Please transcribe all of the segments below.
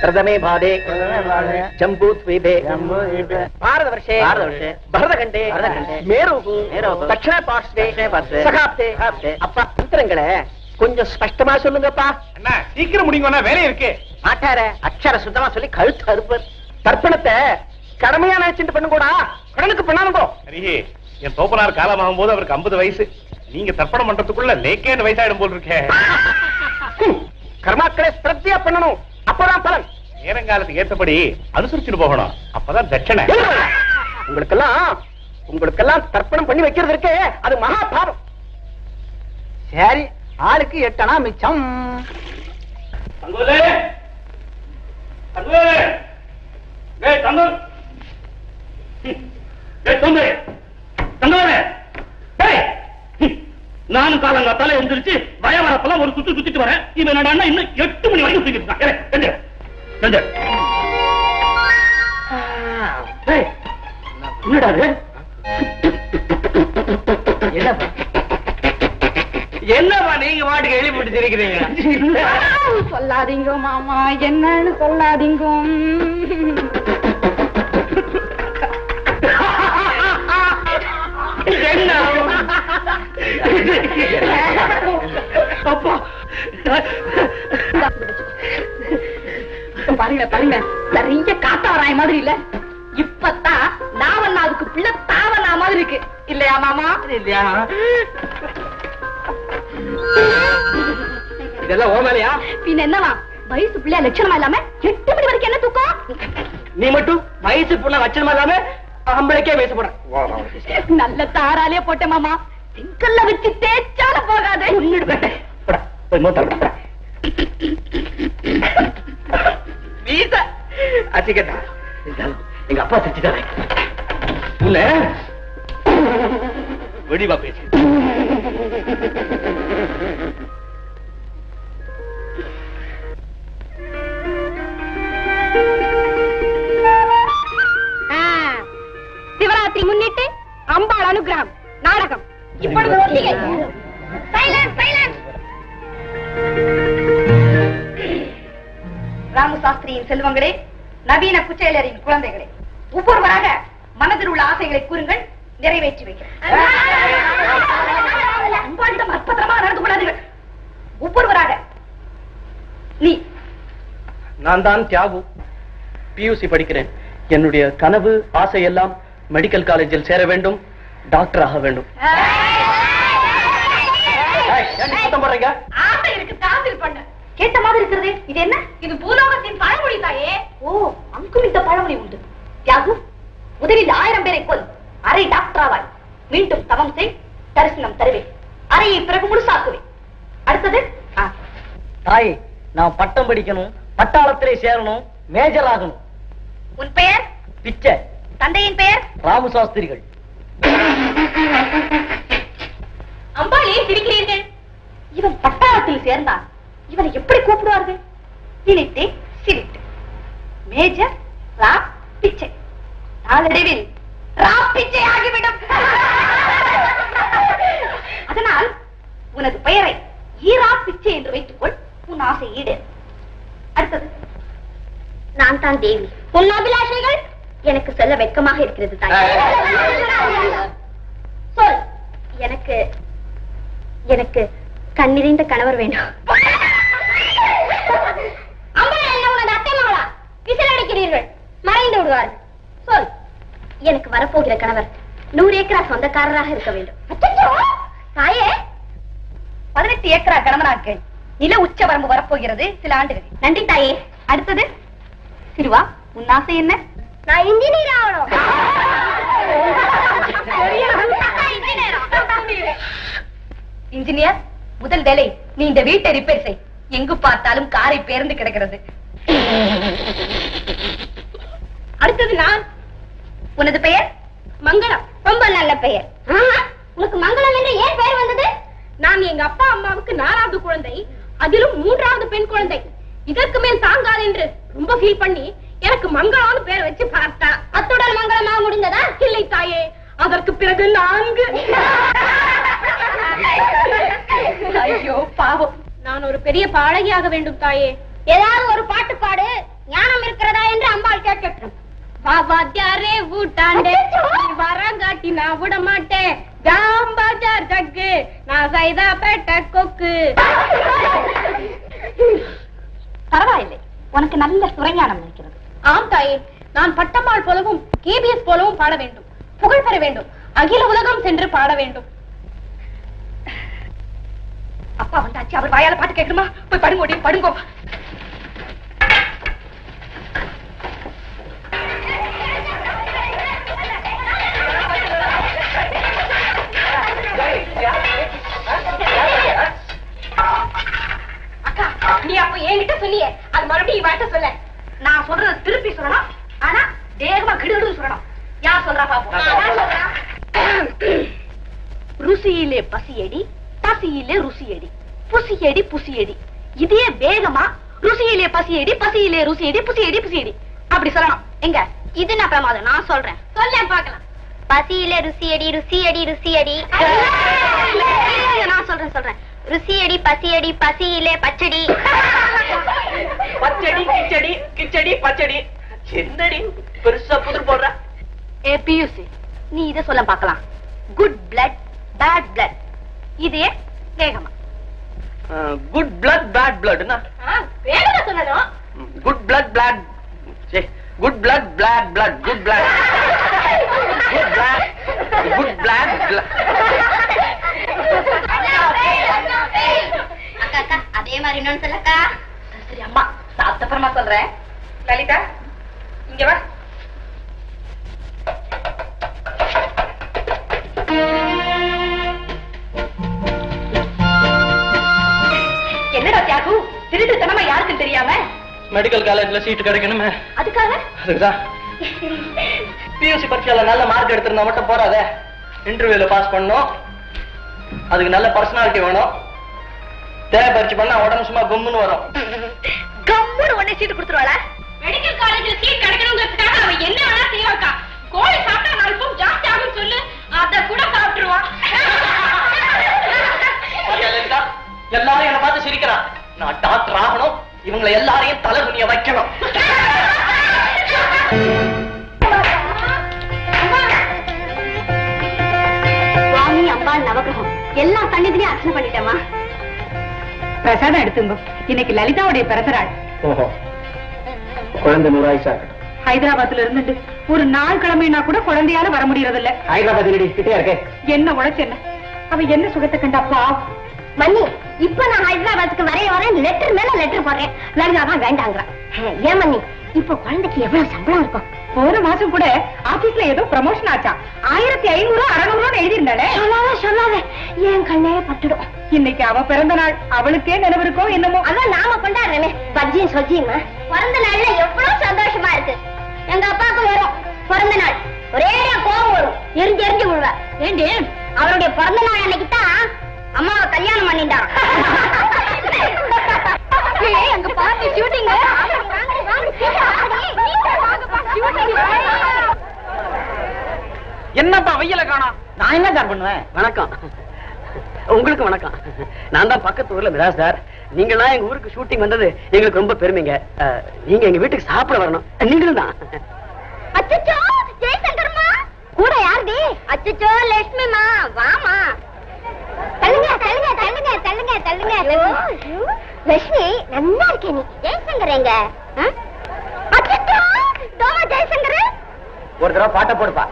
பிரதமே பாதே ஜம்பூ த்வீபே பாரத வருஷே भारतवर्षे பரதகண்டே भरतखण्डे மேரோகு मेरोगु தட்சிண பார்ஸ்வே दक्षिणे पार्श्वे சகாப்தே सकाप्ते அப்பா மந்திரங்களை கொஞ்சம் ஸ்பஷ்டமா சொல்லுங்கப்பா அண்ணா சீக்கிரம் முடிங்கண்ணா வேலை இருக்கு மாட்டார அக்ஷர சுத்தமா சொல்லி கழுத்து அறுப்பர் தர்ப்பணத்தை கடமையா நினைச்சிட்டு பண்ணுங்கூடா கடனுக்கு பண்ணானுங்கோ சரியே என் தோப்பனார் காலமாகும் போது அவருக்கு 50 வயசு நீங்க தர்ப்பணம் பண்றதுக்குள்ள லேக்கேன்னு வயசாயிடும் போல் இருக்கே ஹம், கர்மாக்களை ஸ்ரத்தையா பண்ணணும் அப்பதான் பலன். நேரங்காலத்துக்கு ஏத்தபடி அனுசரிச்சுட்டு போகணும். அப்பதான் தட்சணை. உங்களுக்கெல்லாம் உங்களுக்கெல்லாம் தர்ப்பணம் பண்ணி வைக்கிறது இருக்கே. அது மகா பாவம். சரி ஆளுக்கு எட்டனா மிச்சம். தங்கோலே தங்கோலே டேய் நானும் காலங்காத்தால எந்திரிச்சு வயவரப்பெல்லாம் ஒரு சுத்து சுத்திட்டு வரேன். இவன் என்னடா இன்னும் எட்டு மணி வரைக்கும் சுத்திட்டு இருக்கான். என்னடா? என்னப்பா? என்னப்பா நீங்க வாட்டுக்கு எழுப்பிட்டு சிரிக்கிறீங்க? சொல்லாதீங்க மாமா என்னன்னு சொல்லாதீங்க. அப்பா. பாருங்க பாருங்க. நிறைய காத்தாவராய மாதிரி இல்ல. இப்பதான் நாவண்ணாவுக்கு பிள்ளை தாவண்ணா மாதிரி இருக்கு. இல்லையா மாமா? இல்லையா? இதெல்லாம் ஓமலையா பின்ன என்னவா? வயசு பிள்ளையா லட்சணமா இல்லாம எட்டு மணி வரைக்கும் என்ன தூக்கம்? நீ மட்டும் வயசு புள்ள வச்சனமா இல்லாம ஆம்பளைக்கே வயசு போடுற. நல்ல தாராலே போட்டேன் மாமா. சிங்கல்ல வச்சு தேய்ச்சால போகாது. போய் மூத்த விடு. வீச அச்சிக்கட்டா இருந்தாலும் எங்க அப்பா சிரிச்சுட்டாரு உன்ன வெடிவா பேசு. சிவராத்திரி முன்னிட்டு அம்பாள் அனுகிரகம் நாடகம். இப்பொழுது ஒத்திகை சைலன்ஸ் சைலன்ஸ் ராமசாஸ்திரியின் செல்வங்களே நவீன குச்சேலரின் குழந்தைகளே ஒவ்வொருவராக மனதில் உள்ள ஆசைகளை கூறுங்கள் நிறைவேற்றி வைக்கிறேன். அம்பாளிடம் அற்புதமா நடந்து கொள்ளாதீர்கள். ஒவ்வொருவராக நீ. நான் தான் தியாகு. பியூசி படிக்கிறேன். என்னுடைய கனவு ஆசை எல்லாம் மெடிக்கல் காலேஜில் சேர வேண்டும் டாக்டர் ஆக வேண்டும். சத்தம் போடுறீங்க? ஆசை இருக்கு தாசில் பண்ண. கேட்ட மாதிரி இருக்கிறது? இது என்ன? இது பூலோகத்தின் பழமொழி தாயே. ஓ அங்கும் இந்த பழமொழி உண்டு. தியாகு முதலில் ஆயிரம் பேரை கொல். அரை டாக்டர் ஆவாய் மீண்டும் தவம் செய் தரிசனம் தருவேன். அறையை பிறகு முழுசாக்குவேன். அடுத்தது ஆ, தாய் நான் பட்டம் படிக்கணும் பட்டாளத்திலே சேரணும் மேஜர் ஆகணும். உன் பெயர்? பிச்சை. தந்தையின் பெயர்? ராமு சாஸ்திரிகள். அம்பாலே சிரிக்கிறீர்கள். இவன் பட்டாளத்தில் சேர்ந்தான். இவனை எப்படி கூப்பிடுவார்கள்? நினைத்தே சிரித்து. மேஜர் ரா பிச்சை. நாளடைவில் ரா பிச்சை ஆகிவிடும். அதனால் உனது பெயரை ஈரா பிச்சை என்று வைத்துக்கொள். உன் ஆசை ஈடு. அடுத்தது. நான் தான் தேவி. உன் அபிலாஷைகள் எனக்கு சொல்ல வெட்கமாக இருக்கிறது சொல். எனக்கு எனக்கு கண்ணிறைந்த கணவர் அடிக்கிறீர்கள். மறைந்து விடுவார். சொல். எனக்கு வரப்போகிற கணவர் நூறு ஏக்கரா சொந்தக்காரராக இருக்க வேண்டும். தாயே! பதினெட்டு ஏக்கரா கணவனாக்கள் நில உச்ச வரம்பு வரப்போகிறது சில ஆண்டுகள். நன்றி தாயே. அடுத்தது? சிறுவா உன் ஆசை என்ன? நான் இன்ஜினியர் ஆகணும். இன்ஜினியர் முதல் வேலை நீ இந்த வீட்டை ரிப்பேர் செய். எங்கு பார்த்தாலும் காரை பேர்ந்து கிடக்கிறது. அடுத்தது நான். உனது பெயர்? மங்களம். ரொம்ப நல்ல பெயர். உனக்கு மங்களம் என்று ஏன் பெயர் வந்தது? நான் எங்க அப்பா அம்மாவுக்கு நாலாவது குழந்தை அதிலும் மூன்றாவது பெண் குழந்தை. இதற்கு மேல் தாங்காது என்று ரொம்ப ஃபீல் பண்ணி எனக்கு மங்களம்னு பேர் வச்சு பார்த்தா. அத்துடன் மங்களமா முடிந்ததா? இல்லை தாயே அதற்கு பிறகு நான்கு. ஐயோ பாவம். நான் ஒரு பெரிய பாடகியாக வேண்டும் தாயே. ஏதாவது ஒரு பாட்டு பாடு. ஞானம் இருக்கிறதா என்று அம்பாள் கேட்கட்டும். வா வாத்தியாரே ஊட்டாண்டே. வரங்காட்டி நான் விட மாட்டேன். ஜாம் பஜார் ஜக்கு நான் சைதா பேட்ட கொக்கு. பரவாயில்லை. உனக்கு நல்ல சுரஞானம் இருக்கிறது. ஆம் தாயே. நான் பட்டம்மாள் போலவும் கேபிஎஸ் போலவும் பாட வேண்டும். புகழ் பெற வேண்டும். அகில உலகம் சென்று பாட வேண்டும். அப்பா வந்தாச்சு. அவர் வாயால பாட்டு கேட்கணுமா? போய் படுங்கோடி படுங்கோ. அக்கா நீ அப்ப என்கிட்ட சொன்னியே. அது மறுபடியும் இவாட்ட சொல்ல. நான் சொல்றத திருப்பி சொல்லணும். ஆனா வேகமா கிடுகிடு சொல்லணும். யார் சொல்றா பாப்போம். ருசியிலே பசியடி பசியிலே ருசியடி. புசியடி புசியடி. இதே வேகமா ருசியிலே பசியடி பசியிலே ருசியடி புசியடி புசியடி. அப்படி சொல்லணும். எங்க? இது நான் பிரமாதம்? நான் சொல்றேன். சொல்ல பாக்கலாம் பசியில ருசியடி ருசியடி ருசியடி. நான் சொல்றேன் சொல்றேன். ருசியடி பசியடி பசியிலே பச்சடி. பச்சடி கிச்சடி கிச்சடி பச்சடி. என்னடி பெருசா புதிர் போடுற? ஏ பியூசி நீ இத சொல்ல பார்க்கலாம். குட் பிளட் பேட் பிளட் இதே வேகமா. குட் பிளட் பேட் பிளட்னா வேகமா சொல்லணும் good blood blood good blood blood blood good blood good blood good blood அக்கா அக்கா அதே மாதிரி இன்னொன்னு சொல்லக்கா. சரி அம்மா சாப்பிட்ட அப்புறமா சொல்றேன். லலிதா இங்க வா. யாருக்கும் தெரியாம? மெடிக்கல் காலேஜ்ல சீட் கிடைக்கணுமே. அதுக்காக? அதுக்குதான் பியூசி பரீட்சையில நல்ல மார்க் எடுத்திருந்தா மட்டும் போறாதே. இன்டர்வியூல பாஸ் பண்ணணும் அதுக்கு நல்ல பர்சனாலிட்டி வேணும். தேவை பரிச்சு பண்ணா உடம்பு சும்மா கும்முன்னு வரும். கம்முன்னு உடனே சீட்டு கொடுத்துருவாளா? மெடிக்கல் காலேஜ்ல சீட் கிடைக்கணுங்கிறதுக்காக அவ என்ன வேணா செய்வாக்கா கோழி சாப்பிட்டா நாலு பவுன் ஜாஸ்தி ஆகும் சொல்லு. அத கூட சாப்பிட்டுருவா. பாத்தியா லலிதா? எல்லாரும் என்ன பார்த்து சிரிக்கிறான் நான் டாக்டர் ஆகணும். இவங்களை எல்லாரையும் தலை துணிய வைக்கணும். சுவாமி அம்பாள் நவகிரகம். எல்லா சன்னிதிலையும் அர்ச்சனை பண்ணிட்டேமா பிரசாதம் எடுத்துங்க. இன்னைக்கு லலிதாவுடைய பிறந்த நாள் ஓஹோ. குழந்தை நூறாயிசா ஹைதராபாத்ல இருந்துட்டு ஒரு நாள் கிழமைனா கூட குழந்தையால வர முடியறது இல்ல ஹைதராபாத் கிட்டே இருக்கே? என்ன உழைச்சு என்ன? அவ என்ன சுகத்தை கண்டப்பா மன்னி இப்ப நான் ஹைதராபாத்துக்கு வரைய வரேன் லெட்டர் மேல லெட்டர் போடுறேன். லலிதா தான் வேண்டாங்கிறான் ஏன் மன்னி? இப்ப குழந்தைக்கு எவ்வளவு சம்பளம் இருக்கும்? போன மாசம் கூட ஆபீஸ்ல ஏதோ ப்ரமோஷன் ஆச்சா? ஆயிரத்தி ஐநூறு அறுநூறு எழுதியிருந்தாளே. சொல்லாத சொல்லாத. என் கண்ணே பட்டுடும். இன்னைக்கு அவ பிறந்த நாள். அவளுக்கே நினைவு இருக்கோ என்னமோ? அதான் நாம கொண்டாடுறேனே பஜ்ஜியும் சொஜ்ஜியுமா? பிறந்த நாள்ல எவ்வளவு சந்தோஷமா இருக்கு. எங்க அப்பாவுக்கு வரும். பிறந்த நாள். ஒரே கோபம் வரும். எரிஞ்சு எரிஞ்சு விழுவா. ஏண்டி? அவருடைய பிறந்த நாள் அன்னைக்கு தான் அம்மாவை கல்யாணம் பண்ணிட்டான் அங்க பாத்து ஷூட்டிங் என்னப்பா வெயில காணோம் நான் என்ன சார் பண்ணுவேன்? வணக்கம். உங்களுக்கு வணக்கம். நான் தான் பக்கத்து ஊர்ல மிராஸ் நீங்களாம் எங்க ஊருக்கு ஷூட்டிங் வந்தது எங்களுக்கு ரொம்ப பெருமைங்க. நீங்க எங்க வீட்டுக்கு சாப்பிட வரணும். நீங்களும் தான். கூட யாருடி? அச்சச்சோ லட்சுமிமா வாமா தள்ளுங்க தள்ளுங்க தள்ளுங்க தள்ளுங்க தள்ளுங்க லட்சுமி நல்லா இருக்கே நீ. ஜெயசங்கர். எங்க ஒரு தடவை பாட்டை போடுப்பா.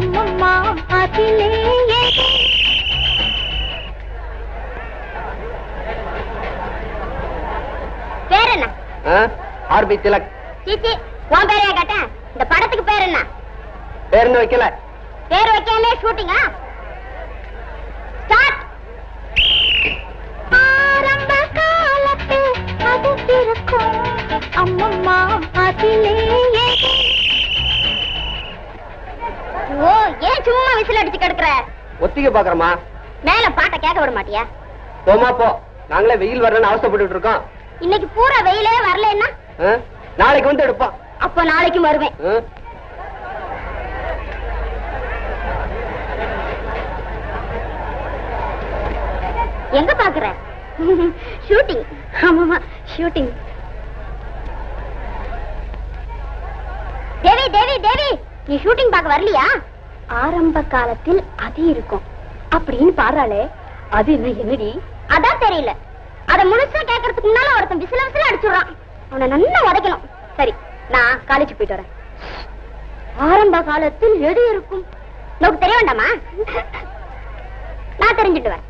அம்மம்மா அதிலே பேர் என்ன? R P Tilak. சீச்சி உன் பேரையா கேட்டேன்? இந்த படத்துக்கு பேர் என்ன? பேருந்து வைக்கல. பேர் வைக்காமலே ஷூட்டிங்கா? ஸ்டார்ட் ஆரம்ப காலத்தில் அது இருக்கும் அம்மம்மா அதிலே ஓ ஏன் சும்மா விசில் அடிச்சு கிடக்குற. ஒத்திகை பாக்குறமா மேல பாட்டை கேட்க விட மாட்டியா? போமா போ. நாங்களே வெயில் வரலன்னு அவசப்பட்டு இருக்கோம். இன்னைக்கு பூரா வெயிலே வரலன்னா? நாளைக்கு வந்து எடுப்போம். அப்போ நாளைக்கும் வருவேன்? எங்க பாக்குற? ஷூட்டிங். ஆமாமா ஷூட்டிங். தேவி தேவி தேவி நீ ஷூட்டிங் பார்க்க வரலையா? ஆரம்ப காலத்தில் அது இருக்கும். அப்படின்னு பாடுறாளே. அது என்ன என்னடி? அதான் தெரியல. அத முழுசா கேட்கறதுக்கு முன்னால ஒருத்தன் விசில விசில அடிச்சுடுறான். அவனை நல்லா உதைக்கணும். சரி நான் காலேஜ் போயிட்டு வரேன். ஆரம்ப காலத்தில் எது இருக்கும்? நமக்கு தெரிய வேண்டாமா? நான் தெரிஞ்சுட்டு வரேன்.